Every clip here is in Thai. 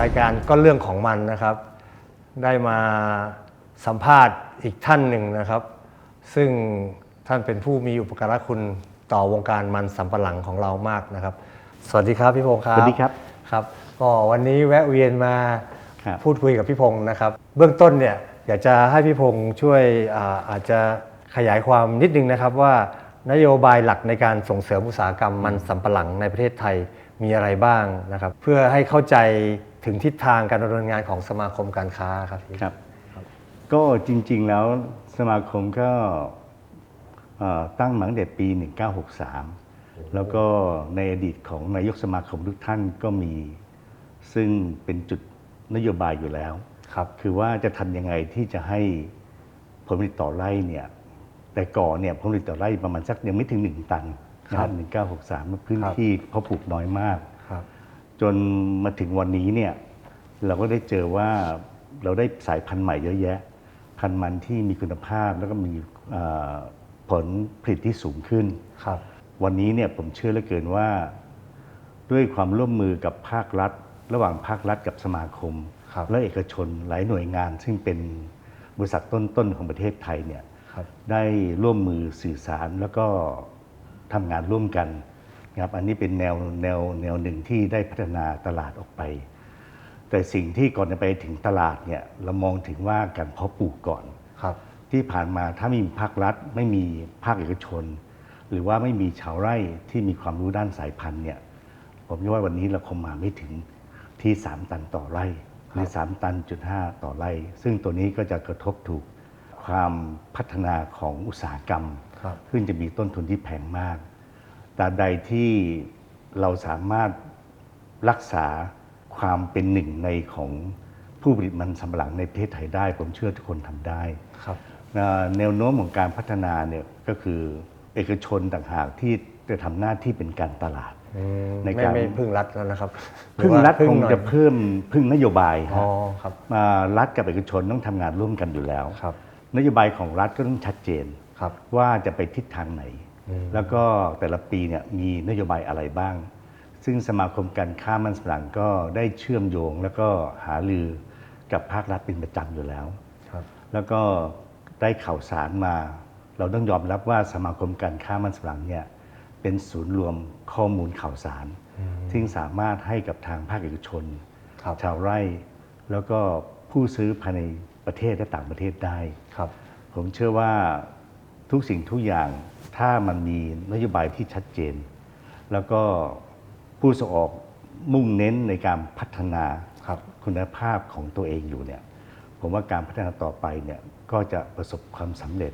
รายการก็เรื่องของมันนะครับ ได้มาสัมภาษณ์อีกท่านหนึ่งนะครับ ซึ่งท่านเป็นผู้มีอุปการะคุณต่อวงการมันสำปะหลังของเรามากนะครับ สวัสดีครับพี่พงศ์ครับสวัสดีครับครับก็วันนี้แวะเวียนมาครับพูดคุยกับพี่พงศ์นะครับ เบื้องต้นเนี่ยอยากจะให้พี่พงศ์ช่วยอาอาจจะขยายความนิดนึงนะครับว่านโยบายหลักในการส่งเสริมอุตสาหกรรมมันสำปะหลังในประเทศไทยมีอะไรบ้างนะครับ เพื่อให้เข้าใจ ถึงทิศทางการดำเนินงานของสมาคมการค้าครับพี่ ครับ ก็จริงๆแล้วสมาคมก็เอ่อตั้งมาตั้งแต่ปี 1963 แล้วก็ในอดีตของนายกสมาคมทุกท่านก็มี ซึ่งเป็นจุดนโยบายอยู่แล้ว ครับ คือว่าจะทำยังไงที่จะให้ผลผลิตต่อไร่เนี่ยแต่ก่อนเนี่ยผลผลิตต่อไร่ประมาณสักยังไม่ถึง 1 ตันนะครับ1963 พื้นที่เพาะปลูกน้อยมากครับ จนมาถึงวันนี้เนี่ยเราก็ได้เจอว่าเราได้สายพันธุ์ใหม่เยอะแยะ พันธุ์มันที่มีคุณภาพแล้วก็มีเอ่อผลผลิตที่สูงขึ้นครับ วันนี้เนี่ยผมเชื่อเหลือเกินว่า ด้วยความร่วมมือกับภาครัฐ ระหว่างภาครัฐกับสมาคมครับและเอกชนหลายหน่วยงาน ซึ่งเป็นบริษัทต้นๆของประเทศไทยเนี่ยครับได้ร่วมมือสื่อสารแล้วก็ทำงานร่วมกันนะ ครับอันนี้เป็นแนวแนวแนวหนึ่งที่ได้พัฒนาตลาดออกไป แต่สิ่งที่ก่อนจะไปถึงตลาดเนี่ยเรามองถึงว่าการเพาะปลูกก่อนครับ ที่ผ่านมาถ้าไม่มีภาครัฐ ไม่มีภาคเอกชน หรือว่าไม่มีชาวไร่ที่มีความรู้ด้านสายพันธุ์เนี่ยผมคิดว่าวันนี้เราคงมาไม่ถึงที่ 3 ตันต่อไร่หรือ3ตันจุดห้าต่อไร่ ซึ่งตัวนี้ก็จะกระทบถูกความพัฒนาของอุตสาหกรรมครับซึ่งจะมีต้นทุนที่แพงมาก แต่ใดที่เราสามารถรักษาความเป็นหนึ่งในของผู้ผลิตมันสำปะหลังในประเทศไทยได้ ผมเชื่อทุกคนทำได้ครับเอ่อแนวโน้มของการพัฒนาเนี่ยก็คือเอกชนต่างหากที่จะทำหน้าที่เป็นการตลาดอืมในไม่การไม่พึ่งรัฐแล้วนะครับพึ่งรัฐหอคว่างหน่อยจะเพิ่มพึ่งนโยบายอ๋อฮะครับมารัฐกับเอกชนต้องทำงานร่วมกันอยู่แล้วครับนโยบายของรัฐก็ต้องชัดเจนครับว่าจะไปทิศทางไหนอืม แล้วก็แต่ละปีเนี่ยมีนโยบายอะไรบ้าง ซึ่งสมาคมการค้ามันสำปะหลังก็ได้เชื่อมโยง แล้วก็หารือกับภาครัฐเป็นประจำอยู่แล้วครับแล้วก็ได้ข่าวสารมา เราต้องยอมรับว่าสมาคมการค้ามันสำปะหลังเนี่ยเป็นศูนย์รวมข้อมูลข่าวสารซึ่งสามารถให้กับทางภาคเอกชนครับชาวไร่ แล้วก็ผู้ซื้อภายในประเทศและต่างประเทศได้ครับผมเชื่อว่า ทุกสิ่งทุกอย่างถ้ามันมีนโยบายที่ชัดเจน แล้วก็ผู้ส่งออกมุ่งเน้นในการพัฒนาครับคุณภาพของตัวเองอยู่เนี่ยผมว่าการพัฒนาต่อไปเนี่ยก็จะประสบความสำเร็จ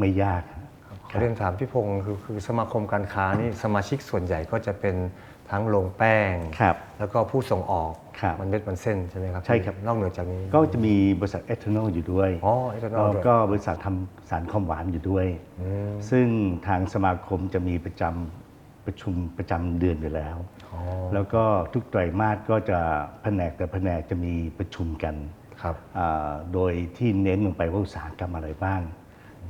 ไม่ยากครับขอเรียนถามพี่พงศ์คือคือสมาคมการค้านี่สมาชิกส่วนใหญ่ก็จะเป็น ทั้งโรงแป้ง ครับ แล้วก็ผู้ส่งออกครับมันเม็ดมันเส้นใช่ไหมครับใช่ครับ นอกเหนือจากนี้ก็จะมีบริษัทเอทานอลอยู่ด้วยอ๋อ ethanol แล้วด้วยก็บริษัททำสารความหวานอยู่ด้วยอืมซึ่งทางสมาคมจะมีประจำประชุมประจำเดือนอยู่แล้วอ๋อแล้วก็ทุกไตรมาสก็จะแผนกแต่แผนกจะมีประชุมกัน ครับ อ่าโดยที่เน้นลงไปว่าอุตสาหกรรมอะไรบ้าง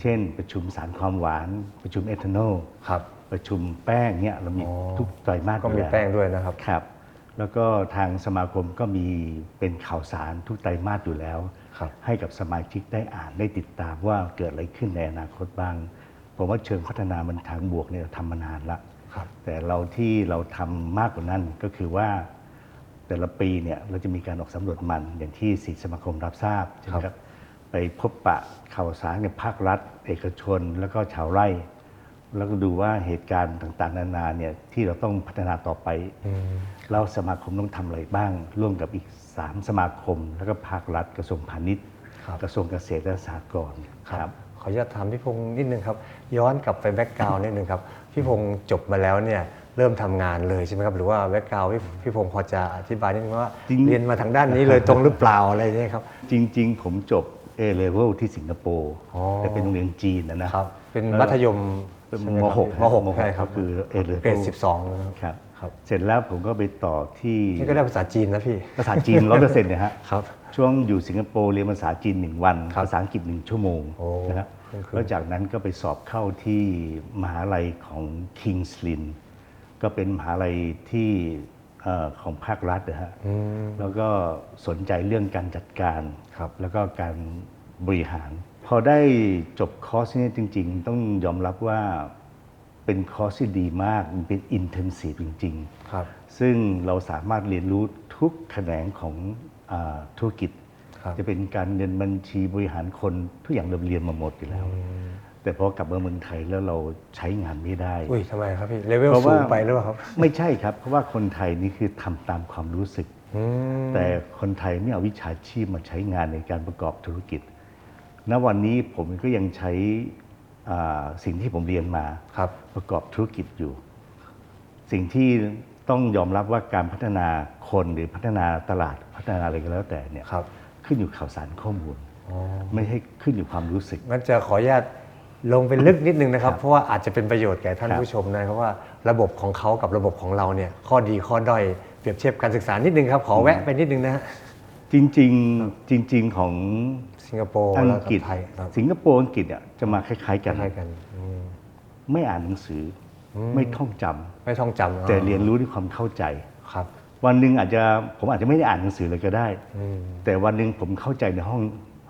เช่น ประชุมสารความหวาน ประชุมเอทานอลครับ ประชุมแป้งเนี่ยเรามีอ๋อทุกไตรมาสก็มีอยู่ล้วแป้งด้วยนะครับครับ แล้วก็ทางสมาคมก็มีเป็นข่าวสารทุกไตรมาสอยู่แล้วครับให้กับสมาชิกได้อ่านได้ติดตามว่าเกิดอะไรขึ้นในอนาคตบ้างผมว่าเชิงพัฒนามันทางบวกเนี่ยเราทำมานานละครับแต่เราที่เราทำมากกว่านั้นก็คือว่าแต่ละปีเนี่ยเราจะมีการออกสำรวจมันอย่างที่สีสมาคมรับทราบใช่ไหมครับไปพบปะข่าวสารกับภาครัฐ เอกชน แล้วก็ชาวไร่ แล้วก็ดูว่าเหตุการณ์ต่างๆ นานาเนี่ยที่เราต้องพัฒนาต่อไปอืมเราสมาคมต้องทำอะไรบ้าง ร่วมกับอีก 3 สมาคม แล้วก็ภาครัฐกระทรวงพาณิชย์ ครับกระทรวงเกษตรและสหกรณ์ครับ ขออนุญาตถามพี่พงศ์นิดนึงครับ ย้อนกลับไปแบ็กกราวน์นิดนึงครับ พี่พงศ์จบมาแล้วเนี่ยเริ่มทำงานเลยใช่ไหมครับ หรือว่าแบ็กกราวน์พี่พี่พงศ์พอจะอธิบายนิดนึงว่าจริง เรียนมาทางด้านนี้เลยตรงหรือเปล่าอะไรเนี่ยครับ จริง ๆ ผมจบ A level ที่สิงคโปร์อ๋อ แต่เป็นโรงเรียนจีนนะนะครับ เป็นมัธยม เป็นใช่ไหมครับหกมหกมหกใช่ครับก็คือ A level เกรดสิบสองนะครับครับครับ เสร็จแล้วผมก็ไปต่อที่นี่ก็ได้ภาษาจีนนะพี่ ภาษาจีนร้อยเปอร์เซ็นต์นะฮะครับช่วงอยู่สิงคโปร์เรียนภาษาจีนหนึ่งวันครับภาษาอังกฤษหนึ่งชั่วโมงโอ้นะครับเป็นครึ่งแล้วจากนั้นก็ไปสอบเข้าที่มหาลัยของ King's Lynn ก็เป็นมหาลัยที่เอ่อของภาครัฐนะฮะอืมแล้วก็สนใจเรื่องการจัดการครับแล้วก็การบริหาร พอได้จบคอร์สนี้จริง ๆ ต้องยอมรับว่าเป็นคอร์สที่ดีมากมันเป็นอินเทนซีฟจริง ๆ ครับ ซึ่งเราสามารถเรียนรู้ทุกแขนงของอาธุรกิจครับจะเป็นการเรียนบัญชีบริหารคนทุกอย่างเราเรียนมาหมดอยู่แล้ว แต่พอกลับมาเมืองไทยแล้วเราใช้งานไม่ได้ อุ้ยทำไมครับพี่เลเวลเพราะสูว่างไปหรือเปล่าครับ ไม่ใช่ครับ เพราะว่าคนไทยนี่คือทำตามความรู้สึก อืมแต่คนไทยไม่เอาวิชาชีพมาใช้งานในการประกอบธุรกิจ ณวันนี้ผมก็ยังใช้อ่าสิ่งที่ผมเรียนมาครับประกอบธุรกิจอยู่ สิ่งที่ต้องยอมรับว่าการพัฒนาคนหรือพัฒนาตลาดพัฒนาอะไรก็แล้วแต่เนี่ยครับขึ้นอยู่ข่าวสารข้อมูลอ๋อไม่ให้ขึ้นอยู่ความรู้สึกงั้นจะขออนุญาตลงไปลึกนิดนึงนะครับครับเพราะว่าอาจจะเป็นประโยชน์แก่ท่านครับผู้ชมนะครับว่าระบบของเขากับระบบของเราเนี่ยข้อดีข้อด้อยเปรียบเทียบการศึกษานิดนึงครับ ขอแวะไปนิดนึงนะฮะ จริงๆจริง ๆของสิงคโปร์อัแล้วงกักฤษบไทยครับสิงคโปร์อังกฤษเนี่ยจะมาคล้ายๆคกันล้ายๆกันอืมไม่อ่านหนังสืออไม่ท่องจำไม่ท่องจำแต่เรียนรู้ด้วยความเข้าใจ ครับวันหนึ่งอาจจะผมอาจจะไม่ได้อ่านหนังสือเลยก็ได้ อืมแต่วันหนึ่งผมเข้าใจในห้อง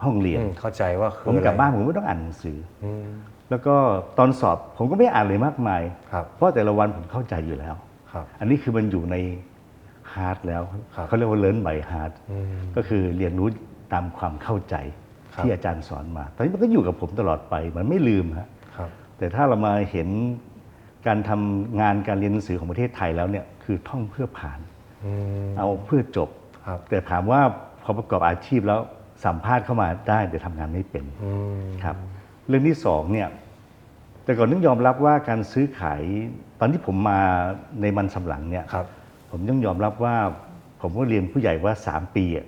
ห้องเรียน อืมเข้าใจว่าคือผมกลับอะไรบ้านผมไม่ต้องอ่านหนังสือ อืมแล้วก็ตอนสอบผมก็ไม่อ่านเลยมากมาย ครับเพราะแต่ละวันผมเข้าใจอยู่แล้ว ครับ อันนี้คือมันอยู่ใน ฮาร์ดแล้วครับเขาเรียกว่าเลิร์นใบฮาร์ดอืมก็คือเรียนรู้ตามความเข้าใจครับที่อาจารย์สอนมา ตอนนี้มันก็อยู่กับผมตลอดไปมันไม่ลืมฮะครับแต่ถ้าเรามาเห็นการทำงานการเรียนหนังสือของประเทศไทยแล้วเนี่ยคือท่องเพื่อผ่านอืมเอาเพื่อจบครับแต่ถามว่าพอประกอบอาชีพแล้วสัมภาษณ์เข้ามาได้แต่ทำงานไม่เป็นอืมครับเรื่องที่สองเนี่ยแต่ก่อนต้องยอมรับว่าการซื้อขายตอนที่ผมมาในมันสำปะหลังเนี่ยครับ ผมต้องยอมรับว่า ผมก็เรียนผู้ใหญ่ว่า 3 ปีอะ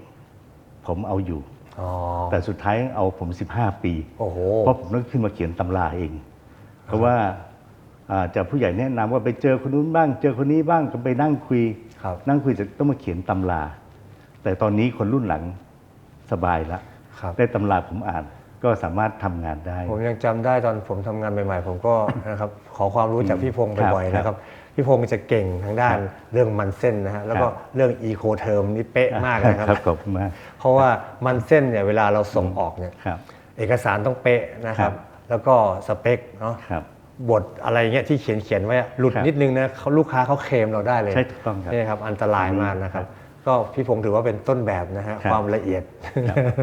ผมเอาอยู่อ๋อแต่สุดท้ายเอาผม 15 ปีโอ้โหเพราะผมต้องขึ้นมาเขียนตำราเอง เพราะว่าอ่าจากผู้ใหญ่แนะนำว่าไปเจอคนนู้นบ้าง เจอคนนี้บ้างก็ไปนั่งคุยครับนั่งคุยเสร็จต้องมาเขียนตำรา แต่ตอนนี้คนรุ่นหลังสบายละครับได้ตำราผมอ่านก็สามารถทำงานได้ ผมยังจำได้ตอนผมทำงานใหม่ ๆ ผมก็นะครับขอความรู้จากพี่พงศ์ครับบ่อยๆครับนะครับ พี่พงศ์จะเก่งทางด้านครับเรื่องมันเส้นนะฮะแล้วก็ครับเรื่องอีโคเทอมนี่เป๊ะมากนะครับครับขอบคุณมากเพราะว่ามันเส้นเนี่ยเวลาเราส่งออกเนี่ยครับเอกสารต้องเป๊ะนะครับครับแล้วก็สเปคเนาะครับบทอะไรเงี้ยที่เขียนเขียนๆไว้อะหลุดครับนิดนึงนะเขาลูกค้าเขาเคลมเราได้เลยใช่ถูกต้องครับนี่ครับอันตรายมากนะครับครับก็พี่พงศ์ถือว่าเป็นต้นแบบนะฮะครับความละเอียด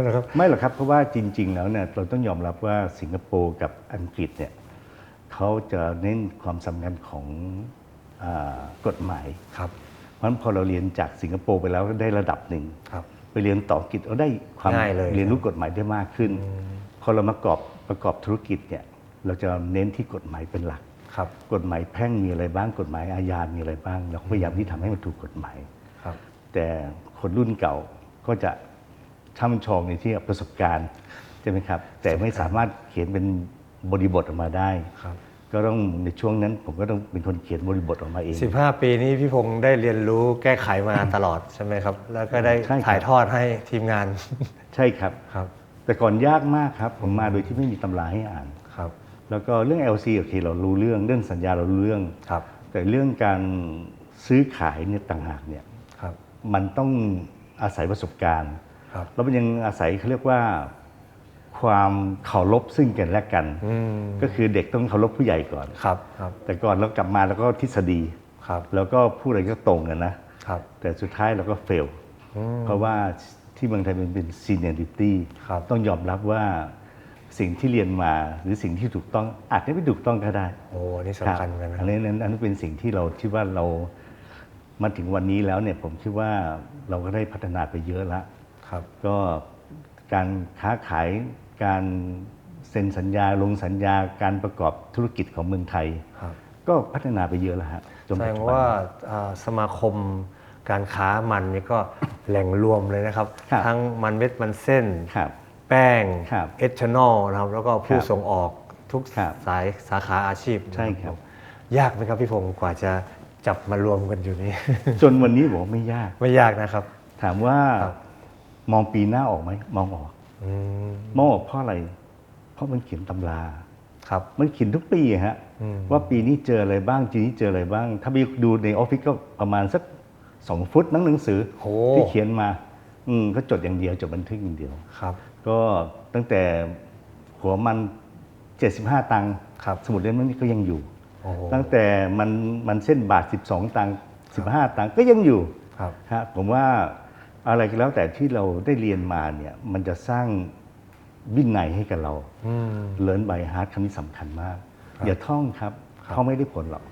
นะครับไม่หรอกครับเพราะว่าจริง ๆ แล้วเนี่ยเราต้องยอมรับว่าสิงคโปร์กับอังกฤษเนี่ยเขาจะเน้นความสำคัญของอา กฎหมายครับเพราะฉะนั้นพอเราเรียนจากสิงคโปร์ไปแล้วก็ได้ระดับหนึ่งครับไปเรียนต่ออังกฤษเราได้ความง่ายเลย เรียนรู้กฎหมายได้มากขึ้นพอเรามากอบประกอบธุรกิจเนี่ยเราจะเน้นที่กฎหมายเป็นหลักครับกฎหมายแพ่งมีอะไรบ้างกฎหมายอาญา มีอะไรบ้าง เราก็พยายามที่ทำให้มันถูกกฎหมายครับ แต่คนรุ่นเก่าก็จะช่ำชองในที่ประสบการณ์ใช่ไหมครับ แต่ไม่สามารถเขียนเป็นบริบทออกมาได้ครับ ก็ต้องในช่วงนั้นผมก็ต้องเป็นคนเขียนบริบทออกมาเอง 15 ปีนี้พี่พงศ์ได้เรียนรู้แก้ไขมาตลอดใช่ไหมครับ แล้วก็ได้ใช่ครับ ถ่ายทอดให้ทีมงานใช่ครับ ครับแต่ก่อนยากมากครับ ผมมาโดยที่ไม่มีตำราให้อ่าน ครับแล้วก็เรื่อง LC โอเคเรารู้เรื่องเรื่องสัญญาเรารู้เรื่อง ครับแต่เรื่องการซื้อขายเนี่ยต่างหากเนี่ยครับมันต้องอาศัยประสบการณ์ ครับ แล้วมันยังอาศัยเขาเรียกว่า ความเคารพซึ่งกันและกันอืมก็คือเด็กต้องเคารพผู้ใหญ่ก่อนครับครับ แต่ก่อนเรากลับมาแล้วก็ทฤษฎีครับ แล้วก็พูดอะไรก็ตรงกันนะครับ แต่สุดท้ายเราก็เฟลอืมเพราะว่าที่เมืองไทยมันเป็น seniority ครับต้องยอมรับว่าสิ่งที่เรียนมาหรือสิ่งที่ถูกต้องอาจจะไม่ถูกต้องก็ได้ โอ้อันนี่สำคัญเหมือนกันนะอันนี้นั้นอันนี้เป็นสิ่งที่เราคิดว่าเรามาถึงวันนี้แล้วเนี่ยผมคิดว่าเราก็ได้พัฒนาไปเยอะแล้วครับ ก็การค้าขาย การเซ็นสัญญาลงสัญญาการประกอบธุรกิจของเมืองไทย ครับก็พัฒนาไปเยอะแล้วฮะจนแสดปัจงจุบัน ว่าอ่าสมาคมการค้ามันนี่ก็แหล่งรวมเลยนะครับ ครับ ทั้งมันเม็ดมันเส้น ครับ แป้งครับเอทานอลนะครับแล้วก็ผู้ครับส่งออกทุกครับสายสาขาอาชีพนะใช่ครับยากไหมครับพี่พงศ์กว่าจะจับมารวมกันอยู่นี้จนวันนี้บอกว่าไม่ยาก ไม่ยากนะครับ ถามว่าครับ มองปีหน้าออกไหมมองออก อืมมองออกเพราะอะไร เพราะมันเขียนตำราครับ มันเขียนทุกปีอะฮะอืมว่าปีนี้เจออะไรบ้างปีนี้เจออะไรบ้าง ถ้าไปดูในออฟฟิศก็ประมาณสักสองฟุตหนังหนังสือโอ้ที่เขียนมา อืมก็จดอย่างเดียวจดบันทึกอย่างเดียวครับ ก็ตั้งแต่หัวมัน75ตังค์ครับสมุดเล่มนี้ก็ยังอยู่โอ้โหตั้งแต่มันมันเส้นบาท 12 ตังค์15 ตังค์ก็ยังอยู่ครับฮะผมว่า อะไรก็แล้วแต่ที่เราได้เรียนมาเนี่ยมันจะสร้างวินัยให้กับเราอืมเลิร์น by heart คำนี้สำคัญมากครับอย่าท่องครับครับท่องไม่ได้ผลหรอก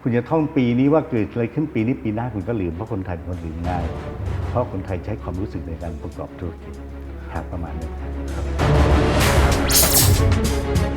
คุณจะท่องปีนี้ว่าเกิดอะไรขึ้นปีนี้ปีหน้าคุณก็ลืมเพราะคนไทยเป็นคนลืมง่าย เพราะคนไทยใช้ความรู้สึกในการประกอบธุรกิจครับประมาณนี้ครับ